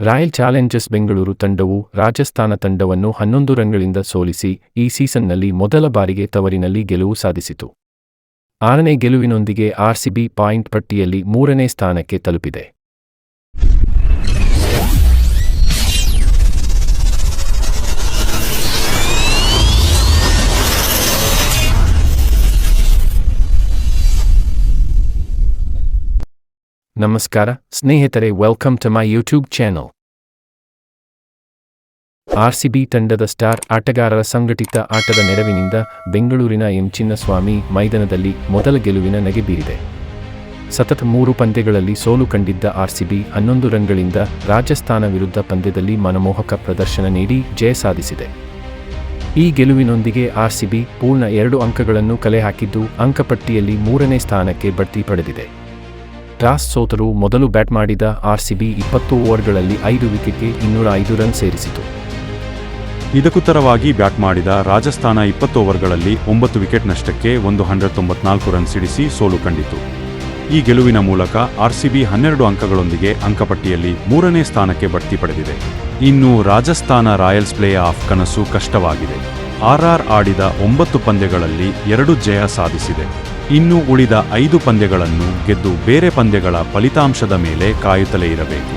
Royal Challengers Bengaluru ತಂಡವು ರಾಜಸ್ಥಾನ ತಂಡವನ್ನು ಹನ್ನೊಂದು ರನ್ಗಳಿಂದ ಸೋಲಿಸಿ ಈ ಸೀಸನ್ನಲ್ಲಿ ಮೊದಲ ಬಾರಿಗೆ ತವರಿನಲ್ಲಿ ಗೆಲುವು ಸಾಧಿಸಿತು. ಆರನೇ ಗೆಲುವಿನೊಂದಿಗೆ ಆರ್ಸಿಬಿ ಪಾಯಿಂಟ್ ಪಟ್ಟಿಯಲ್ಲಿ ಮೂರನೇ ಸ್ಥಾನಕ್ಕೆ ತಲುಪಿದೆ. ನಮಸ್ಕಾರ, ಸ್ನೇಹಿತರೆ welcome to my YouTube channel RCB ತಂಡದ ಸ್ಟಾರ್ ಆಟಗಾರರ ಸಂಘಟಿತ ಆಟದ ನೆರವಿನಿಂದ ಬೆಂಗಳೂರಿನ ಎಂ ಚಿನ್ನಸ್ವಾಮಿ ಮೈದಾನದಲ್ಲಿ ಮೊದಲ ಗೆಲುವಿನ ನಗೆ ಬೀರಿದೆ. ಸತತ ಮೂರು ಪಂದ್ಯಗಳಲ್ಲಿ ಸೋಲು ಕಂಡಿದ್ದ ಆರ್ಸಿಬಿ ಹನ್ನೊಂದು ರನ್ಗಳಿಂದ ರಾಜಸ್ಥಾನ ವಿರುದ್ಧ ಪಂದ್ಯದಲ್ಲಿ ಮನಮೋಹಕ ಪ್ರದರ್ಶನ ನೀಡಿ ಜಯ ಸಾಧಿಸಿದೆ. ಈ ಗೆಲುವಿನೊಂದಿಗೆ ಆರ್ಸಿಬಿ ಪೂರ್ಣ ಎರಡು ಅಂಕಗಳನ್ನು ಕಲೆ ಹಾಕಿದ್ದು ಅಂಕಪಟ್ಟಿಯಲ್ಲಿ ಮೂರನೇ ಸ್ಥಾನಕ್ಕೆ ಬಡ್ತಿ ಪಡೆದಿದೆ. ಟಾಸ್ ಸೋತರು ಮೊದಲು ಬ್ಯಾಟ್ ಮಾಡಿದ ಆರ್ಸಿಬಿ ಇಪ್ಪತ್ತು ಓವರ್ಗಳಲ್ಲಿ ಐದು ವಿಕೆಟ್ಗೆ ಇನ್ನೂರ ಐದು ರನ್ ಸೇರಿಸಿತು. ಇದಕ್ಕುತ್ತರವಾಗಿ ಬ್ಯಾಟ್ ಮಾಡಿದ ರಾಜಸ್ಥಾನ ಇಪ್ಪತ್ತು ಓವರ್ಗಳಲ್ಲಿ ಒಂಬತ್ತು ವಿಕೆಟ್ ನಷ್ಟಕ್ಕೆ ಒಂದು ಹಂಡ್ರೆಡ್ ತೊಂಬತ್ನಾಲ್ಕು ರನ್ ಸಿಡಿಸಿ ಸೋಲು ಕಂಡಿತು. ಈ ಗೆಲುವಿನ ಮೂಲಕ ಆರ್ಸಿಬಿ ಹನ್ನೆರಡು ಅಂಕಗಳೊಂದಿಗೆ ಅಂಕಪಟ್ಟಿಯಲ್ಲಿ ಮೂರನೇ ಸ್ಥಾನಕ್ಕೆ ಬಡ್ತಿ ಪಡೆದಿದೆ. ಇನ್ನು ರಾಜಸ್ಥಾನ ರಾಯಲ್ಸ್ ಪ್ಲೇ ಆಫ್ ಕನಸು ಕಷ್ಟವಾಗಿದೆ. ಆರ್ಆರ್ ಆಡಿದ ಒಂಬತ್ತು ಪಂದ್ಯಗಳಲ್ಲಿ ಎರಡು ಜಯ ಸಾಧಿಸಿದೆ. ಇನ್ನು ಉಳಿದ ಐದು ಪಂದ್ಯಗಳನ್ನು ಗೆದ್ದು ಬೇರೆ ಪಂದ್ಯಗಳ ಫಲಿತಾಂಶದ ಮೇಲೆ ಕಾಯುತ್ತಲೇ ಇರಬೇಕು.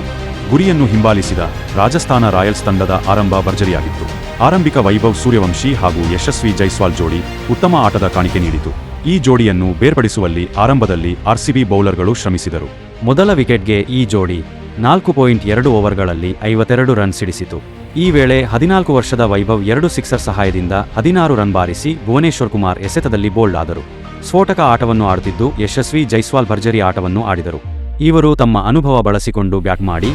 ಗುರಿಯನ್ನು ಹಿಂಬಾಲಿಸಿದ ರಾಜಸ್ಥಾನ ರಾಯಲ್ಸ್ ತಂಡದ ಆರಂಭ ಭರ್ಜರಿಯಾಗಿತ್ತು. ಆರಂಭಿಕ ವೈಭವ್ ಸೂರ್ಯವಂಶಿ ಹಾಗೂ ಯಶಸ್ವಿ ಜೈಸ್ವಾಲ್ ಜೋಡಿ ಉತ್ತಮ ಆಟದ ಕಾಣಿಕೆ ನೀಡಿತು. ಈ ಜೋಡಿಯನ್ನು ಬೇರ್ಪಡಿಸುವಲ್ಲಿ ಆರಂಭದಲ್ಲಿ ಆರ್ಸಿಬಿ ಬೌಲರ್ಗಳು ಶ್ರಮಿಸಿದರು. ಮೊದಲ ವಿಕೆಟ್ಗೆ ಈ ಜೋಡಿ ನಾಲ್ಕು ಪಾಯಿಂಟ್ ಎರಡು ಓವರ್ಗಳಲ್ಲಿ ಐವತ್ತೆರಡು ರನ್ ಸಿಡಿಸಿತು ಈ ವೇಳೆ ಹದಿನಾಲ್ಕು ವರ್ಷದ ವೈಭವ್ ಎರಡು ಸಿಕ್ಸರ್ ಸಹಾಯದಿಂದ ಹದಿನಾರು ರನ್ ಬಾರಿಸಿ ಭುವನೇಶ್ವರ್ ಕುಮಾರ್ ಎಸೆತದಲ್ಲಿ ಬೋಲ್ಡ್ ಆದರು. ಸ್ಫೋಟಕ ಆಟವನ್ನು ಆಡುತ್ತಿದ್ದು ಯಶಸ್ವಿ ಜೈಸ್ವಾಲ್ ಭರ್ಜರಿ ಆಟವನ್ನು ಆಡಿದರು. ಇವರು ತಮ್ಮ ಅನುಭವ ಬಳಸಿಕೊಂಡು ಬ್ಯಾಟ್ ಮಾಡಿ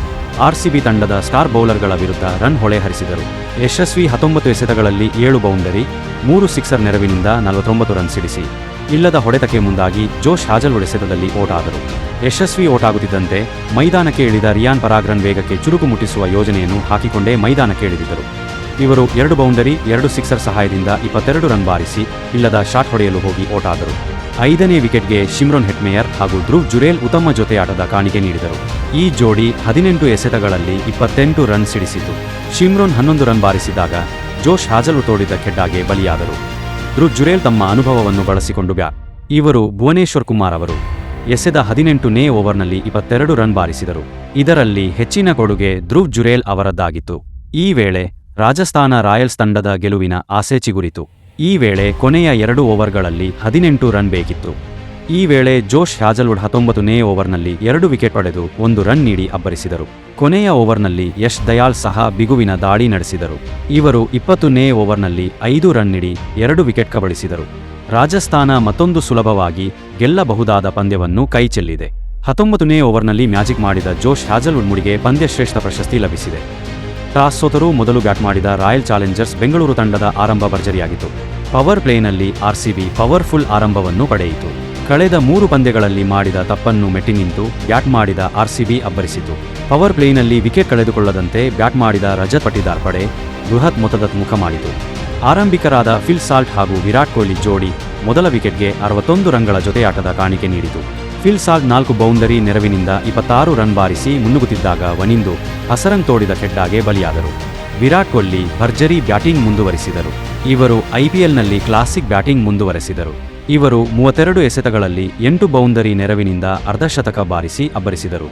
ಆರ್ಸಿಬಿ ತಂಡದ ಸ್ಟಾರ್ ಬೌಲರ್ಗಳ ವಿರುದ್ಧ ರನ್ ಹೊಳೆ ಹರಿಸಿದರು. ಯಶಸ್ವಿ ಹತ್ತೊಂಬತ್ತು ಎಸೆತಗಳಲ್ಲಿ ಏಳು ಬೌಂಡರಿ, ಮೂರು ಸಿಕ್ಸರ್ ನೆರವಿನಿಂದ ನಲವತ್ತೊಂಬತ್ತು ರನ್ ಸಿಡಿಸಿ. ಇಲ್ಲದ ಹೊಡೆತಕ್ಕೆ ಮುಂದಾಗಿ ಜೋಶ್ ಹಾಜಲ್ ಒಡೆಸೆತದಲ್ಲಿ ಓಟಾದರು. ಯಶಸ್ವಿ ಓಟಾಗುತ್ತಿದ್ದಂತೆ ಮೈದಾನಕ್ಕೆ ಇಳಿದ ರಿಯಾನ್ ಪರಾಗ್ರನ್ ವೇಗಕ್ಕೆ ಚುರುಕು ಮುಟ್ಟಿಸುವ ಯೋಜನೆಯನ್ನು ಹಾಕಿಕೊಂಡೇ ಮೈದಾನಕ್ಕೆ ಇಳಿದಿದ್ದರು. ಇವರು ಎರಡು ಬೌಂಡರಿ, ಎರಡು ಸಿಕ್ಸರ್ ಸಹಾಯದಿಂದ ಇಪ್ಪತ್ತೆರಡು ರನ್ ಬಾರಿಸಿ ಇಲ್ಲದ ಶಾಟ್ ಹೊಡೆಯಲು ಹೋಗಿ ಓಟಾದರು. ಐದನೇ ವಿಕೆಟ್ಗೆ ಶಿಮ್ರೋನ್ ಹೆಟ್ಮೇಯರ್ ಹಾಗೂ ಧ್ರುವ್ ಜುರೇಲ್ ಉತ್ತಮ ಜೊತೆಯಾಟದ ಕಾಣಿಕೆ ನೀಡಿದರು. ಈ ಜೋಡಿ ಹದಿನೆಂಟು ಎಸೆತಗಳಲ್ಲಿ ಇಪ್ಪತ್ತೆಂಟು ರನ್ ಸಿಡಿಸಿತು. ಶಿಮ್ರೋನ್ ಹನ್ನೊಂದು ರನ್ ಬಾರಿಸಿದಾಗ ಜೋಶ್ ಹಾಜಲು ತೋಡಿದ ಖೆಡ್ಡಾಗೆ ಬಲಿಯಾದರು. ಧ್ರುವ್ ಜುರೇಲ್ ತಮ್ಮ ಅನುಭವವನ್ನು ಬಳಸಿಕೊಂಡು ಬ್ಯಾ. ಇವರು ಭುವನೇಶ್ವರ್ ಕುಮಾರ್ ಅವರು. ಎಸೆದ ಹದಿನೆಂಟನೇ ಓವರ್ನಲ್ಲಿ ಇಪ್ಪತ್ತೆರಡು ರನ್ ಬಾರಿಸಿದರು. ಇದರಲ್ಲಿ ಹೆಚ್ಚಿನ ಕೊಡುಗೆ ಧ್ರುವ್ ಜುರೇಲ್ ಅವರದ್ದಾಗಿತ್ತು. ಈ ವೇಳೆ ರಾಜಸ್ಥಾನ ರಾಯಲ್ಸ್ ತಂಡದ ಗೆಲುವಿನ ಆಸೆ ಚಿಗುರಿತು. ಈ ವೇಳೆ ಕೊನೆಯ ಎರಡು ಓವರ್ಗಳಲ್ಲಿ ಹದಿನೆಂಟು ರನ್ ಬೇಕಿತ್ತು. ಈ ವೇಳೆ ಜೋಶ್ ಹ್ಯಾಜಲ್ವುಡ್ ಹತ್ತೊಂಬತ್ತನೇ ಓವರ್ನಲ್ಲಿ ಎರಡು ವಿಕೆಟ್ ಪಡೆದು ಒಂದು ರನ್ ನೀಡಿ ಅಬ್ಬರಿಸಿದರು. ಕೊನೆಯ ಓವರ್ನಲ್ಲಿ ಯಶ್ ದಯಾಲ್ ಸಹ ಬಿಗುವಿನ ದಾಳಿ ನಡೆಸಿದರು. ಇವರು ಇಪ್ಪತ್ತನೇ ಓವರ್ನಲ್ಲಿ ಐದು ರನ್ ನೀಡಿ ಎರಡು ವಿಕೆಟ್ ಕಬಳಿಸಿದರು. ರಾಜಸ್ಥಾನ ಮತ್ತೊಂದು ಸುಲಭವಾಗಿ ಗೆಲ್ಲಬಹುದಾದ ಪಂದ್ಯವನ್ನು ಕೈಚೆಲ್ಲಿದೆ ಹತ್ತೊಂಬತ್ತನೇ ಓವರ್ನಲ್ಲಿ ಮ್ಯಾಜಿಕ್ ಮಾಡಿದ ಜೋಶ್ ಹ್ಯಾಜಲ್ವುಡ್ ಮುಡಿಗೆ ಪಂದ್ಯಶ್ರೇಷ್ಠ ಪ್ರಶಸ್ತಿ ಲಭಿಸಿದೆ. ಟಾಸ್ ಸೋತರೂ ಮೊದಲು ಬ್ಯಾಟ್ ಮಾಡಿದ ರಾಯಲ್ ಚಾಲೆಂಜರ್ಸ್ ಬೆಂಗಳೂರು ತಂಡದ ಆರಂಭ ಭರ್ಜರಿಯಾಗಿತ್ತು. ಪವರ್ ಪ್ಲೇನಲ್ಲಿ ಆರ್ಸಿಬಿ ಪವರ್ಫುಲ್ ಆರಂಭವನ್ನು ಪಡೆಯಿತು. ಕಳೆದ ಮೂರು ಪಂದ್ಯಗಳಲ್ಲಿ ಮಾಡಿದ ತಪ್ಪನ್ನು ಮೆಟ್ಟಿ ನಿಂತು ಬ್ಯಾಟ್ ಮಾಡಿದ ಆರ್ಸಿಬಿ ಅಬ್ಬರಿಸಿತು. ಪವರ್ ಪ್ಲೇನಲ್ಲಿ ವಿಕೆಟ್ ಕಳೆದುಕೊಳ್ಳದಂತೆ ಬ್ಯಾಟ್ ಮಾಡಿದ ರಜತ್ ಪಟಿದಾರ್ ಪಡೆ ಬೃಹತ್ ಮೊತ್ತದ ಮುಖ ಮಾಡಿತು. ಆರಂಭಿಕರಾದ ಫಿಲ್ ಸಾಲ್ಟ್ ಹಾಗೂ ವಿರಾಟ್ ಕೊಹ್ಲಿ ಜೋಡಿ ಮೊದಲ ವಿಕೆಟ್ಗೆ ಅರವತ್ತೊಂದು ರನ್ಗಳ ಜೊತೆಯಾಟದ ಕಾಣಿಕೆ ನೀಡಿತು. ಫಿಲ್ ಸಾಲ್ಟ್ ನಾಲ್ಕು ಬೌಂಡರಿ ನೆರವಿನಿಂದ ಇಪ್ಪತ್ತಾರು ರನ್ ಬಾರಿಸಿ ಮುನ್ನುಗುತ್ತಿದ್ದಾಗ ವನಿಂದು ಹಸರಂಗ್ ತೋಡಿದ ಕೆಡ್ಡಾಗೆ ಬಲಿಯಾದರು. ವಿರಾಟ್ ಕೊಹ್ಲಿ ಭರ್ಜರಿ ಬ್ಯಾಟಿಂಗ್ ಮುಂದುವರಿಸಿದರು. ಇವರು ಐಪಿಎಲ್ನಲ್ಲಿ ಕ್ಲಾಸಿಕ್ ಬ್ಯಾಟಿಂಗ್ ಮುಂದುವರೆಸಿದರು. ಇವರು ಮೂವತ್ತೆರಡು ಎಸೆತಗಳಲ್ಲಿ ಎಂಟು ಬೌಂಡರಿ ನೆರವಿನಿಂದ ಅರ್ಧಶತಕ ಬಾರಿಸಿ ಅಬ್ಬರಿಸಿದರು.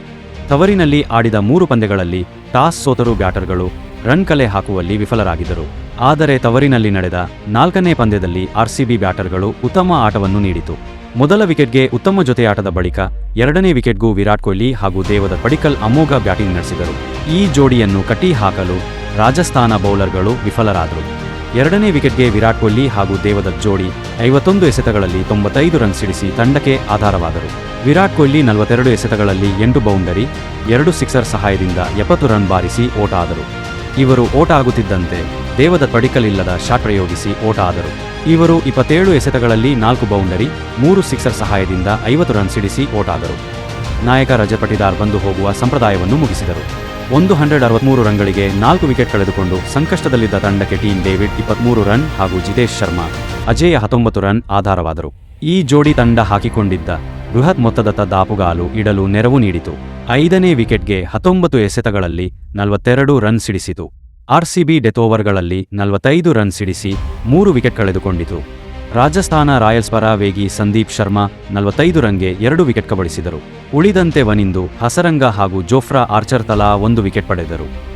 ತವರಿನಲ್ಲಿ ಆಡಿದ ಮೂರು ಪಂದ್ಯಗಳಲ್ಲಿ ಟಾಸ್ ಸೋತರು ಬ್ಯಾಟರ್ಗಳು ರನ್ ಕಲೆ ಹಾಕುವಲ್ಲಿ ವಿಫಲರಾಗಿದ್ದರು. ಆದರೆ ತವರಿನಲ್ಲಿ ನಡೆದ ನಾಲ್ಕನೇ ಪಂದ್ಯದಲ್ಲಿ ಆರ್ಸಿಬಿ ಬ್ಯಾಟರ್ಗಳು ಉತ್ತಮ ಆಟವನ್ನು ನೀಡಿತು. ಮೊದಲ ವಿಕೆಟ್ಗೆ ಉತ್ತಮ ಜೊತೆಯಾಟದ ಬಳಿಕ ಎರಡನೇ ವಿಕೆಟ್ಗೂ ವಿರಾಟ್ ಕೊಹ್ಲಿ ಹಾಗೂ ದೇವದ ಪಡಿಕಲ್ ಅಮೋಘ ಬ್ಯಾಟಿಂಗ್ ನಡೆಸಿದರು. ಈ ಜೋಡಿಯನ್ನು ಕಟ್ಟಿಹಾಕಲು ರಾಜಸ್ಥಾನ ಬೌಲರ್ಗಳು ವಿಫಲರಾದರು. ಎರಡನೇ ವಿಕೆಟ್ಗೆ ವಿರಾಟ್ ಕೊಹ್ಲಿ ಹಾಗೂ ದೇವದತ್ ಜೋಡಿ ಐವತ್ತೊಂದು ಎಸೆತಗಳಲ್ಲಿ ತೊಂಬತ್ತೈದು ರನ್ ಸಿಡಿಸಿ ತಂಡಕ್ಕೆ ಆಧಾರವಾದರು. ವಿರಾಟ್ ಕೊಹ್ಲಿ ನಲವತ್ತೆರಡು ಎಸೆತಗಳಲ್ಲಿ ಎಂಟು ಬೌಂಡರಿ, ಎರಡು ಸಿಕ್ಸರ್ ಸಹಾಯದಿಂದ ಎಪ್ಪತ್ತು ರನ್ ಬಾರಿಸಿ ಓಟ ಆದರು. ಇವರು ಓಟ ಆಗುತ್ತಿದ್ದಂತೆ ದೇವದತ್ ಪಡಿಕಲಿಲ್ಲದ ಶಾಟ್ ಪ್ರಯೋಗಿಸಿ ಓಟ ಆದರು. ಇವರು ಇಪ್ಪತ್ತೇಳು ಎಸೆತಗಳಲ್ಲಿ ನಾಲ್ಕು ಬೌಂಡರಿ, ಮೂರು ಸಿಕ್ಸರ್ ಸಹಾಯದಿಂದ ಐವತ್ತು ರನ್ ಸಿಡಿಸಿ ಓಟಾದರು ನಾಯಕ ರಜಪಟಿದಾರ್ ಬಂದು ಹೋಗುವ ಸಂಪ್ರದಾಯವನ್ನು ಮುಗಿಸಿದರು. ಒಂದು ಹಂಡ್ರೆಡ್ ಅರವತ್ಮೂರು ರನ್ಗಳಿಗೆ ನಾಲ್ಕು ವಿಕೆಟ್ ಕಳೆದುಕೊಂಡು ಸಂಕಷ್ಟದಲ್ಲಿದ್ದ ತಂಡಕ್ಕೆ ಟೀಮ್ ಡೇವಿಡ್ ಇಪ್ಪತ್ಮೂರು ರನ್ ಹಾಗೂ ಜಿತೇಶ್ ಶರ್ಮಾ ಅಜೇಯ ಹತ್ತೊಂಬತ್ತು ರನ್ ಆಧಾರವಾದರು. ಈ ಜೋಡಿ ತಂಡ ಹಾಕಿಕೊಂಡಿದ್ದ ಬೃಹತ್ ಮೊತ್ತದತ್ತ ದಾಪುಗಾಲು ಇಡಲು ನೆರವು ನೀಡಿತು. ಐದನೇ ವಿಕೆಟ್ಗೆ ಹತ್ತೊಂಬತ್ತು ಎಸೆತಗಳಲ್ಲಿ ನಲವತ್ತೆರಡು ರನ್ ಸಿಡಿಸಿತು. ಆರ್ಸಿಬಿ ಡೆತ್ ಓವರ್ಗಳಲ್ಲಿ ನಲವತ್ತೈದು ರನ್ ಸಿಡಿಸಿ ಮೂರು ವಿಕೆಟ್ ಕಳೆದುಕೊಂಡಿತು. ರಾಜಸ್ಥಾನ ರಾಯಲ್ಸ್ ಪರ ವೇಗಿ ಸಂದೀಪ್ ಶರ್ಮಾ ನಲವತ್ತೈದು ರನ್ಗೆ ಎರಡು ವಿಕೆಟ್ ಕಬಳಿಸಿದರು. ಉಳಿದಂತೆ ವನಿಂದು, ಹಸರಂಗ ಹಾಗೂ ಜೋಫ್ರಾ ಆರ್ಚರ್ ತಲಾ ಒಂದು ವಿಕೆಟ್ ಪಡೆದರು.